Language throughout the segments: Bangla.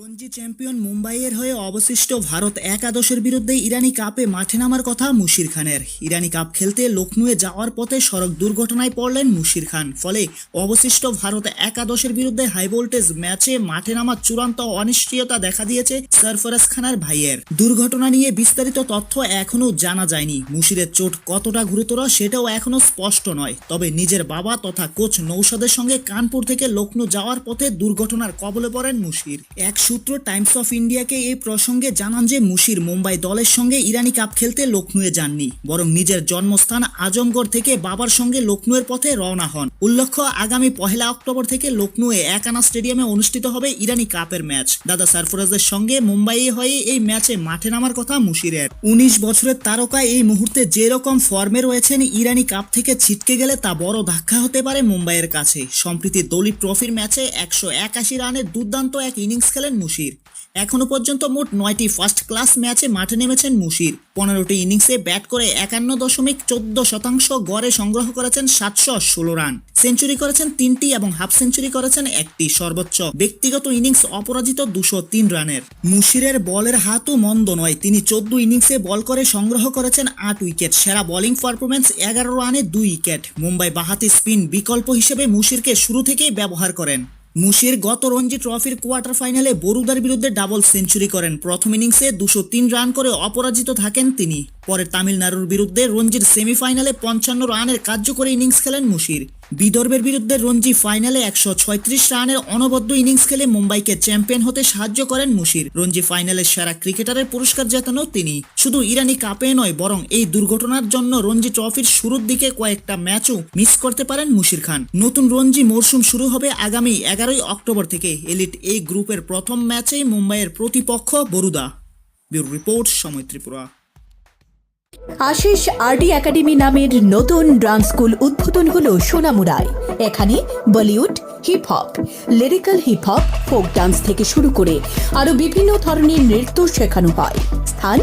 রঞ্জি চ্যাম্পিয়ন মুম্বাইয়ের হয়ে অবশিষ্ট ভারত একাদশের বিরুদ্ধে ইরানি কাপে মাঠে নামার কথা মুশির খানের। ইরানি কাপ খেলতে লখনউয়ে যাওয়ার পথে সড়ক দুর্ঘটনায় পড়লেন মুশির খান। ফলে অবশিষ্ট ভারত একাদশের বিরুদ্ধে হাই ভোল্টেজ ম্যাচে মাঠে নামার চূড়ান্ত অনিশ্চয়তা দেখা দিয়েছে সরফরাজ খানের ভাইয়ের। দুর্ঘটনা নিয়ে বিস্তারিত তথ্য এখনও জানা যায়নি। মুশিরের চোট কতটা গুরুতর সেটাও এখনও স্পষ্ট নয়। তবে নিজের বাবা তথা কোচ নৌসাদের সঙ্গে কানপুর থেকে লখনৌ যাওয়ার পথে দুর্ঘটনার কবলে পড়েন মুশির। এক সূত্র টাইমস অফ ইন্ডিয়াকে এই প্রসঙ্গে জানান যে মুশির মুম্বাই দলের সঙ্গে ইরানি কাপ খেলতে লখনৌয়ে যাননি, বরং নিজের জন্মস্থান আজমগড় থেকে বাবার সঙ্গে লখনৌয়ের পথে রওনা হন। উল্লেখ্য, আগামী পহেলা অক্টোবর থেকে লখনৌয়ে একানা স্টেডিয়ামে অনুষ্ঠিত হবে ইরানি কাপের ম্যাচ। দাদা সারফরাজের সঙ্গে মুম্বাইয়ে হয়ে এই ম্যাচে মাঠে নামার কথা মুশিরের। উনিশ বছরের তারকা এই মুহূর্তে যে রকম ফর্মে রয়েছেন ইরানি কাপ থেকে ছিটকে গেলে তা বড় ধাক্কা হতে পারে মুম্বাইয়ের কাছে। সম্প্রতি দলীপ ট্রফির ম্যাচে একশো একাশি রানের দুর্দান্ত এক ইনিংস খেলেন মুশির। এখনও পর্যন্ত মোট নয়টি ফার্স্ট ক্লাস ম্যাচে মাঠে নেমেছেন মুশির। পনেরোটি ইনিংসে ব্যাট করে একান্ন দশমিক চোদ্দ শতাংশ গড়ে সংগ্রহ করেছেন সাতশো ষোলো রান। সেঞ্চুরি করেছেন তিনটি এবং হাফ সেঞ্চুরি করেছেন একটি, সর্বোচ্চ। ব্যক্তিগত ইনিংস অপরাজিত দুশো তিন রানের। মুশিরের বলের হাতও মন্দ নয়। তিনি চোদ্দ ইনিংসে বল করে সংগ্রহ করেছেন আট উইকেট সেরা বোলিং পারফরমেন্স এগারো রানে দুই উইকেট মুম্বাই বাহাতি স্পিন বিকল্প হিসেবে মুশিরকে শুরু থেকেই ব্যবহার করেন। মুশির গত রঞ্জি ট্রফির কোয়ার্টার ফাইনালে বরুদার বিরুদ্ধে ডাবল সেঞ্চুরি করেন। প্রথম ইনিংসে দুশো তিন রান করে অপরাজিত থাকেন তিনি। পরে তামিলনাড়ুর বিরুদ্ধে রঞ্জির সেমিফাইনালে পঞ্চান্ন রানের কার্যকরী ইনিংস খেলেন মুশির। বিদর্ভের বিরুদ্ধে রঞ্জি ফাইনালে একশো ছয়ত্রিশ রানের অনবদ্য ইনিংস খেলে মুম্বাইকে চ্যাম্পিয়ন হতে সাহায্য করেন মুশির। রঞ্জি ফাইনালে সেরা ক্রিকেটারের পুরস্কার জেতানো তিনি। শুধু ইরানি কাপে নয়, বরং এই দুর্ঘটনার জন্য রঞ্জি ট্রফির শুরুর দিকে কয়েকটা ম্যাচও মিস করতে পারেন মুশির খান। নতুন রঞ্জি মরশুম শুরু হবে আগামী এগারোই অক্টোবর থেকে। এলিট এই গ্রুপের প্রথম ম্যাচেই মুম্বাইয়ের প্রতিপক্ষ বরুদা। ব্যুরো রিপোর্ট সময় ত্রিপুরা। আশিস আরডি একাডেমি নামের নতুন ডান্স স্কুল উদ্বোধন হলো সোনামুড়ায়। এখানে Bollywood hip hop lyrical hip hop folk dance থেকে শুরু করে আরও বিভিন্ন ধরনের নৃত্য শেখানো হয়। স্থান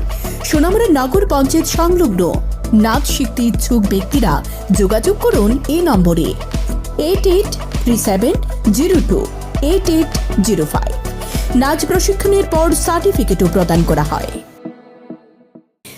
সোনামুড়া নগর পঞ্চায়েত সংলগ্ন। নাচ শিখতে ইচ্ছুক ব্যক্তিরা যোগাযোগ করুন এই নম্বরে। Eight eight three seven zero two eight eight zero five নাচ প্রশিক্ষণের পর সার্টিফিকেটও প্রদান করা হয়।